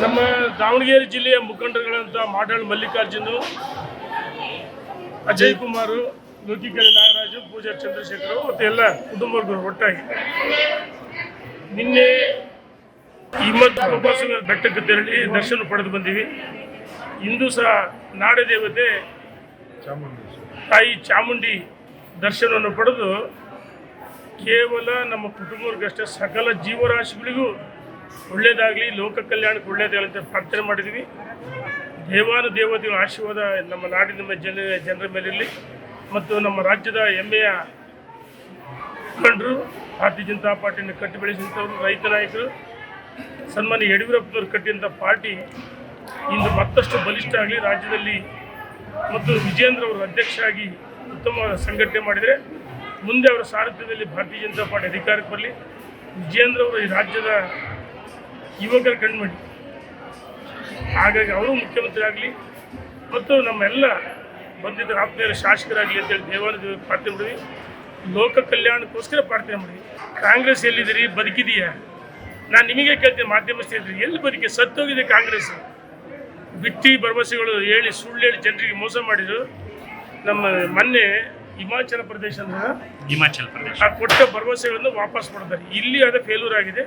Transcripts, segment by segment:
ದಾವಣಗೆರೆ ಜಿಲ್ಲೆಯ ಮುಖಂಡರುಗಳಂತ ಮಾಡಾಳ್ ಮಲ್ಲಿಕಾರ್ಜುನು ಅಜಯ್ ಕುಮಾರ್ ಲೋಕಿಕರಿ ನಾಗರಾಜು ಪೂಜಾ ಚಂದ್ರಶೇಖರ್ ಮತ್ತು ಎಲ್ಲ ಕುಟುಂಬಗಳು ಒಟ್ಟಾಗಿ. ನಿನ್ನೆ ಹಿಮ್ಮತ್ ಉಪಾಸನ ಬೆಟ್ಟಕ್ಕೆ ತೆರಳಿ ದರ್ಶನ ಪಡೆದು ಬಂದೀವಿ. ಇಂದು ಸಹ ನಾಡದೇವತೆ ತಾಯಿ ಚಾಮುಂಡಿ ದರ್ಶನವನ್ನು ಪಡೆದು ಕೇವಲ ನಮ್ಮ ಕುಟುಂಬಕ್ಕಷ್ಟೇ ಸಕಲ ಜೀವರಾಶಿಗಳಿಗೂ ಒಳ್ಳೆಯದಾಗಲಿ ಲೋಕ ಕಲ್ಯಾಣಕ್ಕೆ ಒಳ್ಳೇದಾಗಲಿ ಅಂತ ಪ್ರಾರ್ಥನೆ ಮಾಡಿದ್ದೀವಿ ದೇವಾನು ದೇವತೆಗಳ ಆಶೀರ್ವಾದ ನಮ್ಮ ನಾಡಿನ ಜನ, ಜನರ ಮೇಲಿರಲಿ. ಮತ್ತು ನಮ್ಮ ರಾಜ್ಯದ ಹೆಮ್ಮೆಯ ಮುಖಂಡರು, ಭಾರತೀಯ ಜನತಾ ಪಾರ್ಟಿಯನ್ನು ಕಟ್ಟಿ ಬೆಳೆಸಿದಂಥವ್ರು, ರೈತ ನಾಯಕರು, ಸನ್ಮಾನ್ಯ ಯಡಿಯೂರಪ್ಪನವರು ಕಟ್ಟಿದಂಥ ಪಾರ್ಟಿ ಇಂದು ಮತ್ತಷ್ಟು ಬಲಿಷ್ಠ ಆಗಲಿ. ರಾಜ್ಯದಲ್ಲಿ ಮತ್ತು ವಿಜೇಂದ್ರ ಅವರು ಅಧ್ಯಕ್ಷರಾಗಿ ಉತ್ತಮ ಸಂಘಟನೆ ಮಾಡಿದರೆ ಮುಂದೆ ಅವರ ಸಾರಥ್ಯದಲ್ಲಿ ಭಾರತೀಯ ಜನತಾ ಪಾರ್ಟಿ ಅಧಿಕಾರಕ್ಕೆ ಬರಲಿ. ವಿಜೇಂದ್ರ ಅವರು ಈ ರಾಜ್ಯದ ಯುವಕರ ಕಣ್ಮಣಿ ಹಾಗಾಗಿ ಅವರು ಮುಖ್ಯಮಂತ್ರಿ ಆಗಲಿ ಮತ್ತು ನಮ್ಮೆಲ್ಲ ಬಂದಿದ್ದ ಆತ್ಮೀಯರ ಶಾಸಕರಾಗಲಿ ಅಂತೇಳಿ ದೇವಾಲಯದ ದೇವರು ಪ್ರಾರ್ಥನೆ ಮಾಡಿದ್ವಿ. ಲೋಕ ಕಲ್ಯಾಣಕ್ಕೋಸ್ಕರ ಪ್ರಾರ್ಥನೆ ಮಾಡಿದ್ವಿ. ಕಾಂಗ್ರೆಸ್ ಎಲ್ಲಿದ್ದೀರಿ? ಬದುಕಿದೆಯಾ? ನಾನು ನಿಮಗೆ ಕೇಳ್ತೀನಿ ಮಾಧ್ಯಮ ಸ್ನೇಹಿತರೆ ಎಲ್ಲಿ ಬದುಕಿ? ಸತ್ತೋಗಿದೆ ಕಾಂಗ್ರೆಸ್. ಬಿಟ್ಟಿ ಭರವಸೆಗಳು ಹೇಳಿ ಸುಳ್ಳು ಹೇಳಿ ಜನರಿಗೆ ಮೋಸ ಮಾಡಿದ್ರು. ನಮ್ಮ ಮೊನ್ನೆ ಹಿಮಾಚಲ ಪ್ರದೇಶ ಹಿಮಾಚಲ ಪ್ರದೇಶ. ಆ ಕೊಟ್ಟ ಭರವಸೆಗಳನ್ನು ವಾಪಸ್ ಮಾಡಿದ್ದಾರೆ ಇಲ್ಲಿ ಅದು ಫೇಲ್ಯೂರ್ ಆಗಿದೆ.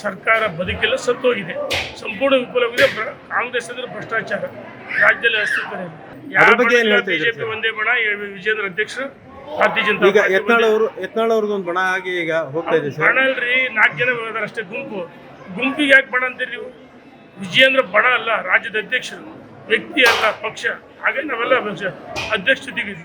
ಸರ್ಕಾರ ಬದುಕೆಲ್ಲ ಸತ್ತೋಗಿದೆ. ಸಂಪೂರ್ಣ ವಿಫಲವಾಗಿದೆ. ಕಾಂಗ್ರೆಸ್ ಅಂದ್ರೆ ಭ್ರಷ್ಟಾಚಾರ. ರಾಜ್ಯದಲ್ಲಿ ಅಸ್ತಿತ್ವ ಬಿಜೆಪಿ ಒಂದೇ ಬಣ ವಿಜೇಂದ್ರ ಅಧ್ಯಕ್ಷರು ಭಾರತೀಯ ಜನತಾ ಈಗ ಯತ್ನಾಳ್ ಒಂದೇ. ಅವರು ಯತ್ನಾಳ್ ಅವ್ರದ್ದೊಂದು ಬಣ ಆಗಿ ಈಗ ಹೋಗ್ತಾ ಇದೆ ಸರ್. ಬಣ ಅಲ್ರಿ ನಾಲ್ಕು ಜನ ಅಷ್ಟೇ ಗುಂಪು. ಗುಂಪಿಗೆ ಯಾಕೆ ಬಣ ಅಂತೀರಿ ನೀವು? ವಿಜಯೇಂದ್ರ ಬಣ ಅಲ್ಲ ರಾಜ್ಯದ ಅಧ್ಯಕ್ಷರು. ವ್ಯಕ್ತಿ ಅಲ್ಲ ಪಕ್ಷ. ಹಾಗೆ ನಾವೆಲ್ಲ ಅಧ್ಯಕ್ಷ ಜೊತೆಗಿದ್ದೀವಿ